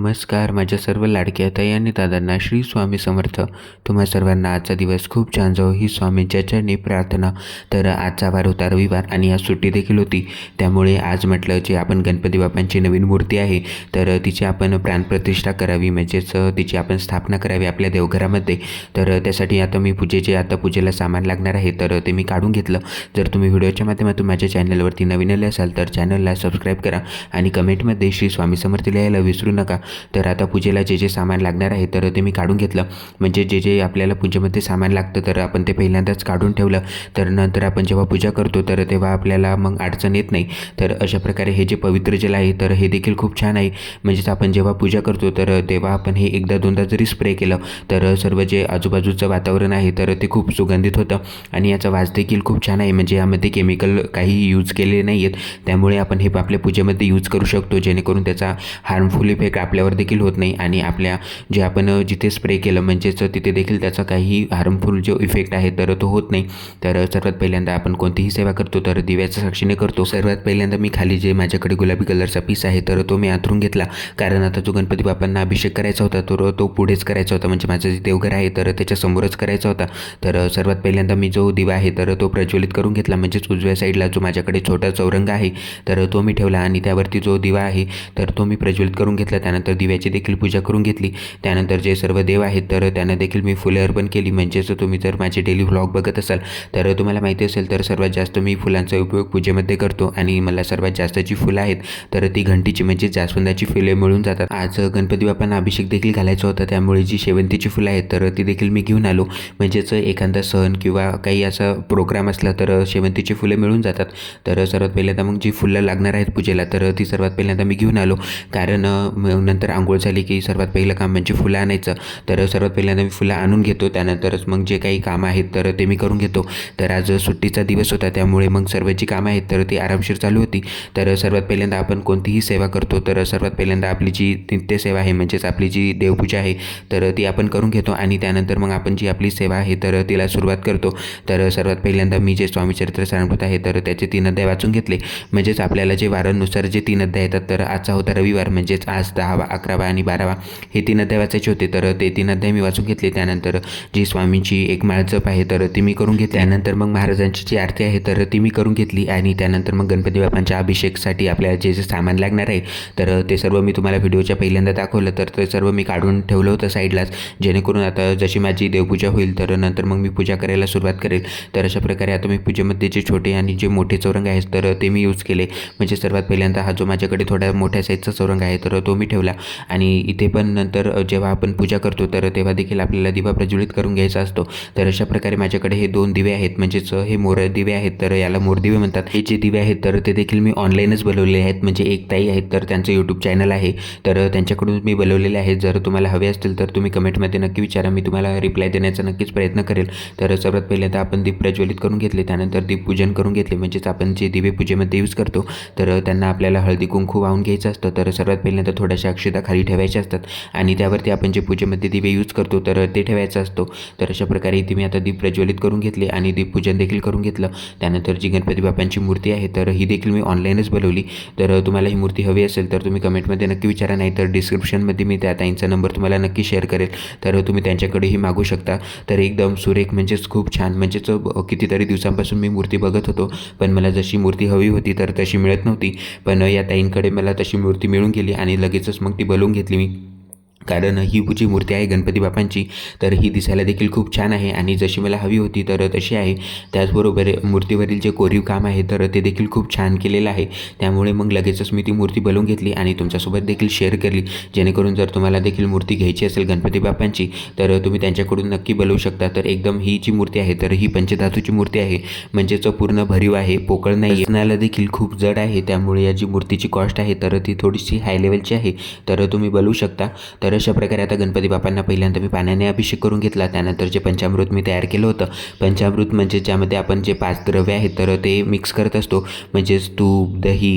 नमस्कार माझ्या सर्व लाडक्या ताई आणि दादांना श्री स्वामी समर्थ. तुम्हा सर्वांना आजचा दिवस खूप छान जाऊ ही स्वामींच्या चरणी प्रार्थना. तर आजचा वार होता रविवार आणि आज सुट्टी देखील होती. त्यामुळे आज म्हटलं जे आपण गणपती बाप्पांची नवीन मूर्ती आहे तर तिची आपण प्राणप्रतिष्ठा करावी म्हणजेच तिची आपण स्थापना करावी आपल्या देवघरामध्ये. तर त्यासाठी आता मी पूजेचे आता पूजेला सामान लागणार आहे तर ते मी काढून घेतलं. जर तुम्ही व्हिडिओच्या माध्यमातून माझ्या चॅनलवरती नवीन आले असाल तर चॅनलला सबस्क्राईब करा आणि कमेंटमध्ये श्री स्वामी समर्थ लिहायला विसरू नका. तर आता पूजेला जे जे सामान लागणार आहे तर ते मी काढून घेतलं. म्हणजे जे जे आपल्याला पूजेमध्ये सामान लागतं तर आपण ते पहिल्यांदाच काढून ठेवलं. तर नंतर आपण जेव्हा पूजा करतो तर तेव्हा आपल्याला मग अडचण येत नाही. तर अशा प्रकारे हे जे पवित्र जल आहे तर हे देखील खूप छान आहे. म्हणजेच आपण जेव्हा पूजा करतो तर तेव्हा आपण हे एकदा दोनदा जरी स्प्रे केलं तर सर्व जे आजूबाजूचं वातावरण आहे तर ते खूप सुगंधित होतं. आणि याचा वास देखील खूप छान आहे. म्हणजे यामध्ये केमिकल काही यूज केले नाही आहेत त्यामुळे आपण हे आपल्या पूजेमध्ये यूज करू शकतो जेणेकरून त्याचा हार्मफुल इफेक्ट आपल्या आपल्यावर देखील होत नाही आणि आपल्या जे आपण जिथे स्प्रे केलं म्हणजेच तिथे देखील त्याचा काही हार्मफुल जो इफेक्ट आहे तर तो होत नाही. तर सर्वात पहिल्यांदा आपण कोणतीही सेवा करतो तर दिव्याच्या साक्षीने करतो. सर्वात पहिल्यांदा मी खाली जे माझ्याकडे गुलाबी कलरचा पीस आहे तर तो मी आथरून घेतला. कारण आता जो गणपती बाप्पांना अभिषेक करायचा होता तर तो पुढेच करायचा होता. म्हणजे माझं जे देवघर आहे तर त्याच्यासमोरच करायचा होता. तर सर्वात पहिल्यांदा मी जो दिवा आहे तर तो प्रज्वलित करून घेतला. म्हणजेच उजव्या साईडला जो माझ्याकडे छोटा चौरंग आहे तर तो मी ठेवला. आणि त्यावरती जो दिवा आहे तर तो मी प्रज्वलित करून घेतला. त्यानंतर तर दिव्याची देखील पूजा करून घेतली. त्यानंतर जे सर्व देव आहेत तर त्यांना देखील मी फुले अर्पण केली. म्हणजेच तुम्ही जर माझे डेली व्लॉग बघत असाल तर तुम्हाला माहिती असेल तर सर्वात जास्त मी फुलांचा उपयोग पूजेमध्ये करतो. आणि मला सर्वात जास्त जी फुलं आहेत तर ती घंटीची म्हणजे जास्वंदाची फुले मिळून जातात. आज गणपती बाप्पांना अभिषेक देखील घालायचा होता. त्यामुळे जी शेवंतीची फुलं आहेत तर ती देखील मी घेऊन आलो. म्हणजेच एखादा सण किंवा काही असा प्रोग्राम असला तर शेवंतीची फुले मिळून जातात. तर सर्वात पहिल्यांदा मग जी फुलं लागणार आहेत पूजेला तर ती सर्वात पहिल्यांदा मी घेऊन आलो. कारण नंतर आंघोळ झाली की सर्वात पहिलं काम म्हणजे फुलं आणायचं. तर सर्वात पहिल्यांदा मी फुलं आणून घेतो. त्यानंतरच मग जे काही कामं आहेत तर ते मी करून घेतो. तर आज सुट्टीचा दिवस होता त्यामुळे मग सर्व जी कामं आहेत तर ती आरामशीर चालू होती. तर सर्वात पहिल्यांदा आपण कोणतीही सेवा करतो तर सर्वात पहिल्यांदा आपली जी नित्यसेवा आहे म्हणजेच आपली जी देवपूजा आहे तर ती आपण करून घेतो. आणि त्यानंतर मग आपण जी आपली सेवा आहे तर तिला सुरुवात करतो. तर सर्वात पहिल्यांदा मी जे स्वामीचरित्र सारणभूत आहे तर त्याचे तीन अध्याय वाचून घेतले. म्हणजेच आपल्याला जे वारानुसार जे तीन अध्याय येतात तर आजचा होता रविवार. म्हणजेच आज दहा दहावा अकरावा आणि बारावा हे तीन अध्याय वाचायचे होते. तर ते तीन अध्याय मी वाचून घेतले. त्यानंतर जी स्वामींची एक माळ जप आहे तर ती मी करून घेतली. त्यानंतर मग महाराजांची जी आरती आहे तर ती मी करून घेतली. आणि त्यानंतर मग गणपती बाप्पांच्या अभिषेकसाठी आपल्याला जे जे सामान लागणार आहे तर ते सर्व मी तुम्हाला व्हिडिओच्या पहिल्यांदा दाखवलं. तर ते सर्व मी काढून ठेवलं होतं साईडलाच. जेणेकरून आता जशी माझी देवपूजा होईल तर नंतर मग मी पूजा करायला सुरुवात करेल. तर अशा प्रकारे आता मी पूजेमध्ये जे छोटे आणि जे मोठे चौरंग आहेत तर ते मी यूज केले. म्हणजे सर्वात पहिल्यांदा हा जो माझ्याकडे थोड्या मोठ्या साईजचा चौरंग आहे तर तो मी ठेवला. आणि इथे पण नंतर जेव्हा आपण पूजा करतो तर तेव्हा देखील आपल्याला दिवा प्रज्वलित करून घ्यायचा असतो. तर अशा प्रकारे माझ्याकडे हे दोन दिवे आहेत. म्हणजेच हे मोर दिवे आहेत तर याला मोर दिवे म्हणतात. हे जे दिवे आहेत तर ते देखील मी ऑनलाईनच बनवलेले आहेत. म्हणजे एक ताई आहेत तर त्यांचं यूट्यूब चॅनल आहे. तर त्यांच्याकडून मी बनवलेले आहेत. जर तुम्हाला हवे असतील तर तुम्ही कमेंटमध्ये नक्की विचारा. मी तुम्हाला रिप्लाय देण्याचा नक्कीच प्रयत्न करेल. तर सर्वात पहिल्यांदा आपण दीप प्रज्वलित करून घेतले. त्यानंतर दीप पूजन करून घेतले. म्हणजेच आपण जे दिवे पूजेमध्ये यूज करतो तर त्यांना आपल्याला हळदी कुंकू वाहून घ्यायचं असतं. तर सर्वात पहिल्यांदा थोड्याशा अक्षता खाली ठेवायच्या असतात. आणि त्यावरती आपण जे पूजेमध्ये दिवे यूज करतो तर ते ठेवायचं असतो. तर अशा प्रकारे इथे मी आता दीप प्रज्वलित करून घेतले आणि दीप पूजन देखील करून घेतलं. त्यानंतर जी गणपती बाप्पांची मूर्ती आहे तर ही देखील मी ऑनलाईनच बनवली. तर तुम्हाला ही मूर्ती हवी असेल तर तुम्ही कमेंटमध्ये नक्की विचारा. नाही तर डिस्क्रिप्शनमध्ये मी त्या ताईंचा नंबर तुम्हाला नक्की शेअर करेल. तर तुम्ही त्यांच्याकडेही मागू शकता. तर एकदम सुरेख म्हणजेच खूप छान. म्हणजेच कितीतरी दिवसांपासून मी मूर्ती बघत होतो. पण मला जशी मूर्ती हवी होती तर तशी मिळत नव्हती. पण या ताईंकडे मला तशी मूर्ती मिळून गेली आणि लगेचच मग ती बलून घेतली मी. कारण ही जी मूर्ती आहे गणपती बाप्पांची. तर ही दिसायला देखील खूप छान आहे आणि जशी मला हवी होती तर तशी आहे. त्याचबरोबर मूर्तीवरील जे कोरीव काम आहे तर ते देखील खूप छान केलेलं आहे. त्यामुळे मग लगेचच मी ती मूर्ती बनवून घेतली आणि तुमच्यासोबत देखील शेअर केली. जेणेकरून जर तुम्हाला देखील मूर्ती घ्यायची असेल गणपती बाप्पांची तर तुम्ही त्यांच्याकडून नक्की बनवू शकता. तर एकदम ही जी मूर्ती आहे तर ही पंचधातूची मूर्ती आहे. म्हणजेच पूर्ण भरीव आहे पोकळ नाही वजनाला देखील खूप जड आहे त्यामुळे या जी मूर्तीची कॉस्ट आहे तर ती थोडीशी हाय लेवलची आहे. तर तुम्ही बनवू शकता. तर तर अशा प्रकारे आता गणपती बाप्पांना पहिल्यांदा मी पाण्याने अभिषेक करून घेतला. त्यानंतर जे पंचामृत मी तयार केलं होतं पंचामृत म्हणजे ज्यामध्ये आपण जे पाच द्रव्य आहेत तर ते मिक्स करत असतो. म्हणजेच तूप दही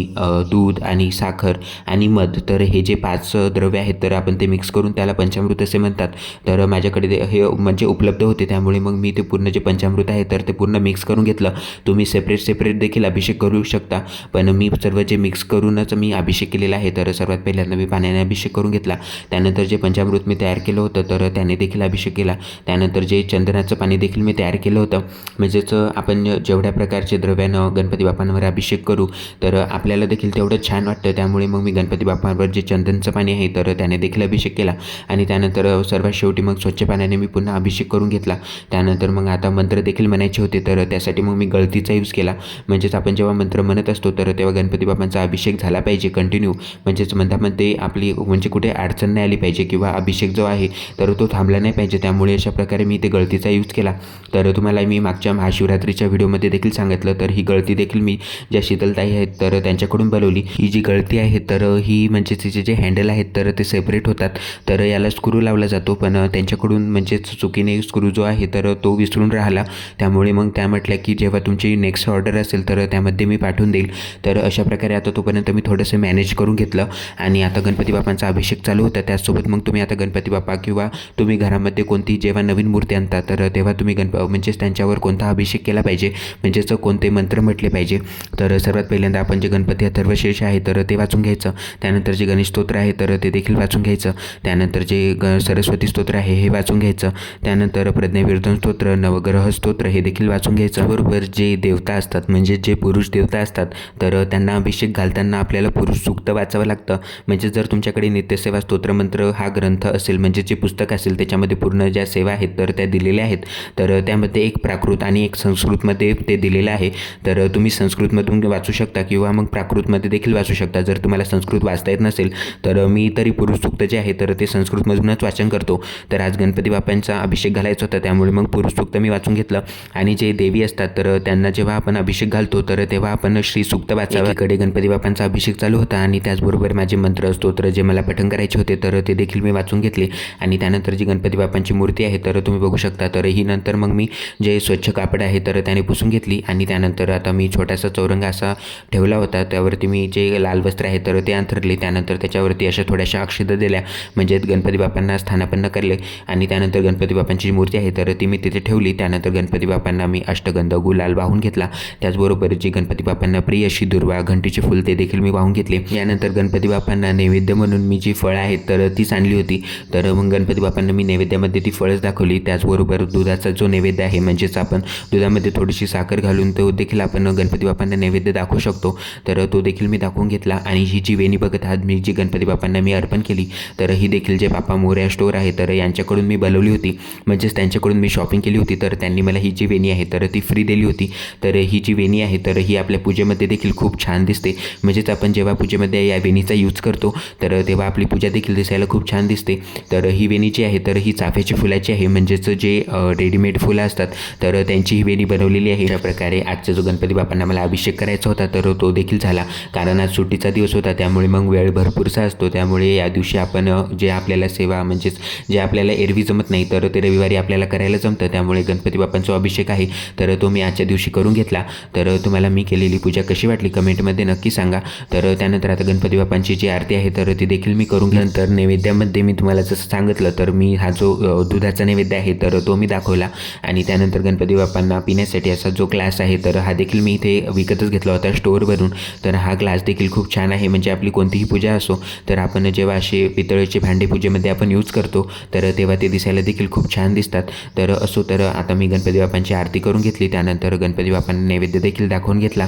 दूध आणि साखर आणि मध. तर हे जे पाच द्रव्य आहेत तर आपण ते मिक्स करून त्याला पंचामृत असे म्हणतात. तर माझ्याकडे ते हे म्हणजे उपलब्ध होते. त्यामुळे मग मी ते पूर्ण जे पंचामृत आहे तर ते पूर्ण मिक्स करून घेतलं. तुम्ही सेपरेट सेपरेट देखील अभिषेक करू शकता. पण मी सर्व जे मिक्स करूनच मी अभिषेक केलेला आहे तर सर्वात पहिल्यांदा मी पाण्याने अभिषेक करून घेतला. त्यानंतर जे पंचामृत मी तयार केलं होतं तर त्याने देखील अभिषेक केला. त्यानंतर जे चंदनाचं पाणी देखील मी तयार केलं होतं. म्हणजेच आपण जेवढ्या प्रकारचे द्रव्यानं गणपती बाप्पांवर अभिषेक करू तर आपल्याला देखील तेवढं छान वाटतं. त्यामुळे मग मी गणपती बाप्पांवर जे चंदनचं पाणी आहे तर त्याने देखील अभिषेक केला. आणि त्यानंतर सर्वात शेवटी मग स्वच्छ पाण्याने मी पुन्हा अभिषेक करून घेतला. त्यानंतर मग आता मंत्र देखील म्हणायचे होते तर त्यासाठी मग मी गळतीचा यूज केला. म्हणजेच आपण जेव्हा मंत्र म्हणत असतो तर तेव्हा गणपती बाप्पांचा अभिषेक झाला पाहिजे कंटिन्यू म्हणजेच मंत्रामध्ये आपली म्हणजे कुठे अडचण नाही आली पाहिजे. किंवा अभिषेक जो आहे तर तो थांबला नाही पाहिजे. त्यामुळे अशा प्रकारे मी ते गळतीचा यूज केला. तर तुम्हाला मी मागच्या महाशिवरात्रीच्या व्हिडिओमध्ये देखील सांगितलं तर ही गळती देखील मी ज्या शीतलताई आहेत तर त्यांच्याकडून बनवली. ही जी गळती आहे तर ही म्हणजे तिचे जे हँडल आहेत तर ते सेपरेट होतात. तर याला स्क्रू लावला जातो पण त्यांच्याकडून म्हणजेच चुकीने स्क्रू जो आहे तर तो विसरून राहिला. त्यामुळे मग त्या म्हटल्या की जेव्हा तुमची नेक्स्ट ऑर्डर असेल तर त्यामध्ये मी पाठवून देईल. तर अशा प्रकारे आता तोपर्यंत मी थोडंसं मॅनेज करून घेतलं. आणि आता गणपती बाप्पांचा अभिषेक चालू होता त्याचसोबत मग तुम्ही आता गणपती बाप्पा किंवा तुम्ही घरामध्ये कोणती जेव्हा नवीन मूर्ती आणता तर तेव्हा तुम्ही गणप म्हणजेच त्यांच्यावर कोणता अभिषेक केला पाहिजे? म्हणजेच कोणते मंत्र म्हटले पाहिजे? तर सर्वात पहिल्यांदा आपण जे गणपती अथर्वशेष आहे तर ते वाचून घ्यायचं. त्यानंतर जे गणेश स्तोत्र आहे तर ते देखील वाचून घ्यायचं. त्यानंतर जे ग सरस्वती स्तोत्र आहे हे वाचून घ्यायचं. त्यानंतर प्रज्ञाविर्धन स्तोत्र नवग्रह स्तोत्र हे देखील वाचून घ्यायचं. बरोबर जे देवता असतात म्हणजे जे पुरुष देवता असतात तर त्यांना अभिषेक घालताना आपल्याला पुरुष सुक्त वाचावं लागतं. म्हणजे जर तुमच्याकडे नित्यसेवा स्तोत्रमंत्र हा ग्रंथ असेल म्हणजे जे पुस्तक असेल त्याच्यामध्ये पूर्ण ज्या सेवा आहेत तर त्या दिलेल्या आहेत. तर त्यामध्ये एक प्राकृत आणि एक संस्कृतमध्ये ते दिलेलं आहे. तर तुम्ही संस्कृतमधून वाचू शकता किंवा मग प्राकृतमध्ये देखील वाचू शकता. जर तुम्हाला संस्कृत वाचता येत नसेल तर मी तरी पुरुषसूक्त जे आहे तर ते संस्कृतमधूनच वाचन करतो. तर आज गणपती बाप्पांचा अभिषेक घालायचा होता त्यामुळे मग पुरुष सूक्त मी वाचून घेतलं. आणि जे देवी असतात तर त्यांना जेव्हा आपण अभिषेक घालतो तर तेव्हा आपण श्री सूक्त वाचावं. गणपती बाप्पांचा अभिषेक चालू होता आणि त्याचबरोबर माझे मंत्र स्तोत्र जे मला पठण करायचे होते तर ते देखील मी वाचून घेतले. आणि त्यानंतर जी गणपती बाप्पांची मूर्ती आहे तर तुम्ही बघू शकता. तर ही नंतर मग मी जे स्वच्छ कापड आहे तर त्याने पुसून घेतली. आणि त्यानंतर आता मी छोटासा चौरंग असा ठेवला होता. त्यावरती मी जे लाल वस्त्र आहे तर ते अंथरले. त्यानंतर त्याच्यावरती अशा थोड्याशा अक्षता दिल्या. म्हणजे गणपती बाप्पांना स्थानापन्न करले. आणि त्यानंतर गणपती बाप्पांची जी मूर्ती आहे तर ती मी तिथे ठेवली. त्यानंतर गणपती बाप्पांना मी अष्टगंध गुलाल वाहून घेतला. त्याचबरोबर जी गणपती बाप्पांना प्रिय अशी दुर्वा घंटीचे फुल ते देखील मी वाहून घेतले. यानंतर गणपती बाप्पांना नैवेद्य म्हणून मी जी फळं आहेत तर तीच आणली होती. तर मग गणपती बाप्पांना मी नैवेद्यामध्ये ती फळच दाखवली. त्याचबरोबर दुधाचा जो नैवेद्य आहे म्हणजेच आपण दुधामध्ये थोडीशी साखर घालून तो देखील आपण गणपती बाप्पांना नैवेद्य दाखवू शकतो. तर तो देखील मी दाखवून घेतला आणि ही जी वेणी बघत आहात मी जी गणपती बाप्पांना मी अर्पण केली तर ही देखील जे बाप्पा मोर्या स्टोअर आहे तर यांच्याकडून मी बनवली होती. म्हणजेच त्यांच्याकडून मी शॉपिंग केली होती. तर त्यांनी मला ही जी वेणी आहे तर ती फ्री दिली होती. तर ही जी वेणी आहे तर ही आपल्या पूजेमध्ये देखील खूप छान दिसते. म्हणजेच आपण जेव्हा पूजेमध्ये या वेणीचा यूज करतो तर तेव्हा आपली पूजा देखील दिसायला खूप छान दिसते. तर ही वेणी जी आहे तर ही चाफ्याची फुलाची आहे. म्हणजेच जे रेडीमेड फुलं असतात तर त्यांची ही वेणी बनवलेली आहे. अशा प्रकारे आजचा जो गणपती बाप्पांना मला अभिषेक करायचा होता तर तो देखील झाला. कारण आज सुट्टीचा दिवस होता त्यामुळे मग वेळ भरपूरसा असतो. त्यामुळे या दिवशी आपण जे आपल्याला सेवा म्हणजेच जे आपल्याला एरवी जमत नाही तर ते रविवारी आपल्याला करायला जमतं. त्यामुळे गणपती बाप्पांचा अभिषेक आहे तर तो मी आजच्या दिवशी करून घेतला. तर तुम्हाला मी केलेली पूजा कशी वाटली कमेंटमध्ये नक्की सांगा. तर त्यानंतर आता गणपती बाप्पांची जी आरती आहे तर ती देखील मी करून नंतर नैवेद्यामध्ये मी तुम्हाला जसं सांगितलं तर मी हा जो दुधाचा नैवेद्य आहे तर तो मी दाखवला. आणि त्यानंतर गणपती बाप्पांना पिण्यासाठी असा जो ग्लास आहे तर हा देखील मी इथे विकतच घेतला होता स्टोअरवरून तर हा ग्लास देखील खूप छान आहे. म्हणजे आपली कोणतीही पूजा असो तर आपण जेव्हा असे पितळेचे भांडे पूजेमध्ये आपण यूज करतो तर तेव्हा ते दिसायला देखील खूप छान दिसतात. तर असो तर आता मी गणपती बाप्पांची आरती करून घेतली. त्यानंतर गणपती बाप्पांना नैवेद्य देखील दाखवून घेतला.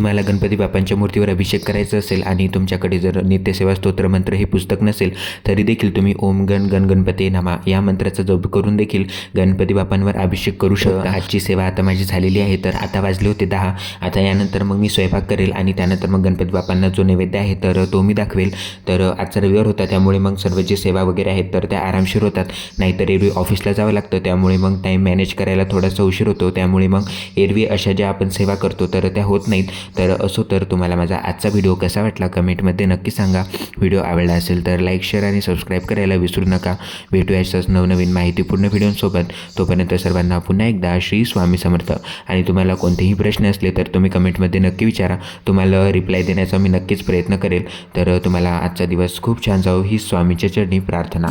तुम्हाला गणपती बाप्पांच्या मूर्तीवर अभिषेक करायचा असेल आणि तुमच्याकडे जर नित्यसेवा स्तोत्र मंत्र हे पुस्तक नसेल तरी देखील तुम्ही ओम गण गण गणपती नामा या मंत्राचा जप करून देखील गणपती बाप्पांवर अभिषेक करू शकता. आजची सेवा आता माझी झालेली आहे तर आता वाजले होते दहा. आता यानंतर मग मी स्वयंपाक करेल आणि त्यानंतर मग गणपती बाप्पांना जो नैवेद्य आहे तर तो मी दाखवेल. तर आजचा रविवार होता त्यामुळे मग सर्व जे सेवा वगैरे आहेत तर त्या आरामशीर होतात. नाहीतर एरवी ऑफिसला जावं लागतं त्यामुळे मग टाईम मॅनेज करायला थोडासा उशीर होतो. त्यामुळे मग एरवी अशा ज्या आपण सेवा करतो तर त्या होत नाहीत. तर असो तर तुम्हाला माझा आजचा व्हिडिओ कसा वाटला कमेंटमध्ये नक्की सांगा. व्हिडिओ आवडला असेल तर लाईक शेअर आणि सबस्क्राईब करायला विसरू नका. भेटूया अशाच नवनवीन माहितीपूर्ण व्हिडिओसोबत तोपर्यंत सर्वांना पुन्हा एकदा श्री स्वामी समर्थ. आणि तुम्हाला कोणतेही प्रश्न असले तर तुम्ही कमेंटमध्ये नक्की विचारा. तुम्हाला रिप्लाय देण्याचा मी नक्कीच प्रयत्न करेल. तर तुम्हाला आजचा दिवस खूप छान जाऊ ही स्वामीच्या चढणी प्रार्थना.